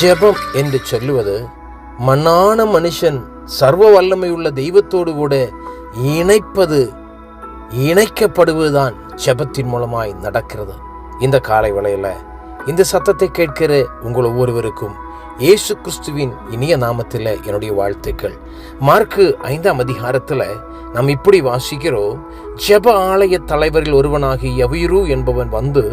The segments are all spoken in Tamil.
ஜெபம் என்று சொல்லுவது மண்ணான மனுஷன் சர்வ வல்லமையுள்ள தெய்வத்தோடு கூட இணைப்பது இணைக்கப்படுவதுதான் ஜெபத்தின் மூலமாய் நடக்கிறது. இந்த காலை வேளையில இந்த சத்தத்தை கேட்கிற உங்கள் ஒவ்வொருவருக்கும் இயேசு கிறிஸ்துவின் இனிய நாமத்தில் என்னுடைய வாழ்த்துக்கள். மார்க்கு ஐந்தாம் அதிகாரத்தில் நாம் இப்படி வாசிக்கிறோம் ஜெப ஆலய தலைவரில் ஒருவனாகி யவீரு என்பவன் வந்து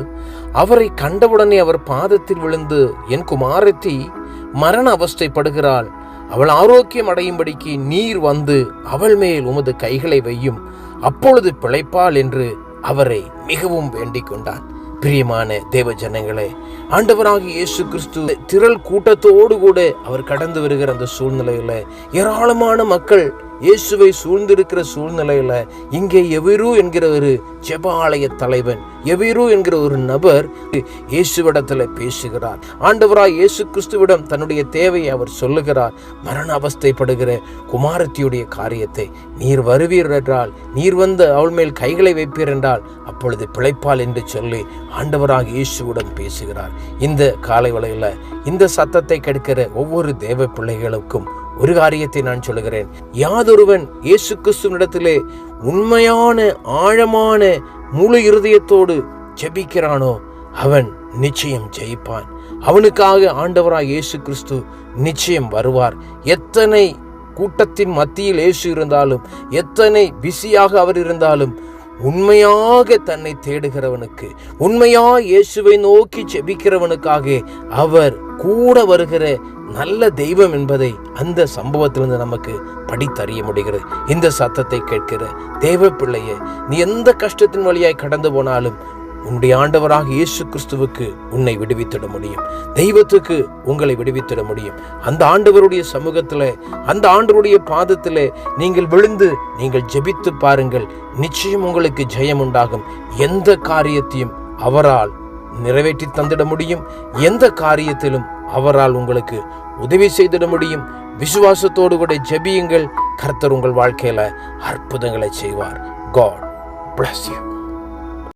அவரை கண்டவுடனே அவர் பாதத்தில் விழுந்து என் குமாரத்தி மரண அவஸ்தைப்படுகிறாள். அவள் ஆரோக்கியம் அடையும்படிக்கு நீர் வந்து அவள் மேல் உமது கைகளை வையும். அப்பொழுது பிழைப்பாள் என்று அவரை மிகவும் வேண்டிக் கொண்டான் பிரியமான தேவ ஜனங்களே ஆண்டவராகி இயேசு கிறிஸ்து திரள் கூட்டத்தோடு கூட அவர் கடந்து வருகிற அந்த சூழ்நிலையில் ஏராளமான மக்கள் இயேசுவை சூழ்ந்திருக்கிற சூழ்நிலையில் இங்கே எவிரு என்கிற ஒரு ஜெப ஆலய தலைவன் எவிரு என்கிற ஒரு நபர் இயேசுவிடத்தில் பேசுகிறார். ஆண்டவராய் இயேசு கிறிஸ்துவிடம் தன்னுடைய தேவையை அவர் சொல்லுகிறார். மரண அவஸ்தைப்படுகிற குமாரத்தியுடைய காரியத்தை நீர் வருவீர் என்றால் நீர் வந்து அவள் மேல் கைகளை வைப்பீர் என்றால் அப்பொழுது பிழைப்பாள் என்று சொல்லி ஆண்டவராக இயேசுவிடம் பேசுகிறார். இந்த காலை வலையில் இந்த சத்தத்தை கெடுக்கிற ஒவ்வொரு தேவ பிள்ளைகளுக்கும் ஒரு காரியத்தை நான் சொல்லுகிறேன். யாதொருவன் இயேசு கிறிஸ்துவனிடத்திலே உண்மையான ஆழமான முழு இருதயத்தோடு ஜெபிக்கிறானோ அவன் நிச்சயம் ஜெயிப்பான். அவனுக்காக ஆண்டவராய் இயேசு கிறிஸ்து நிச்சயம் வருவார். எத்தனை கூட்டத்தின் மத்தியில் இயேசு இருந்தாலும் எத்தனை பிஸியாக அவர் இருந்தாலும் உண்மையாக தன்னை தேடுகிறவனுக்கு உண்மையாக இயேசுவை நோக்கி ஜெபிக்கிறவனுக்காக அவர் கூட வருகிற நல்ல தெய்வம் என்பதை அந்த சம்பவத்திலிருந்து நமக்கு படித்தறிய முடிகிறது. இந்த சத்தத்தை கேட்கிற தேவ பிள்ளையே நீ எந்த கஷ்டத்தின் வழியாய் கடந்து போனாலும் உன்னுடைய ஆண்டவராக இயேசு கிறிஸ்துவுக்கு உன்னை விடுவித்திட முடியும். தெய்வத்துக்கு உங்களை விடுவித்திட முடியும். அந்த ஆண்டவருடைய சமூகத்தில் அந்த ஆண்டவருடைய பாதத்தில் நீங்கள் விழுந்து நீங்கள் ஜெபித்து பாருங்கள். நிச்சயம் உங்களுக்கு ஜெயம் உண்டாகும். எந்த காரியத்தையும் அவரால் நிறைவேற்றி தந்திட முடியும். எந்த காரியத்திலும் அவரால் உங்களுக்கு உதவி செய்திட முடியும். விசுவாசத்தோடு கூட ஜெபியுங்கள். கர்த்தர் உங்கள் வாழ்க்கையில் அற்புதங்களை செய்வார். God bless you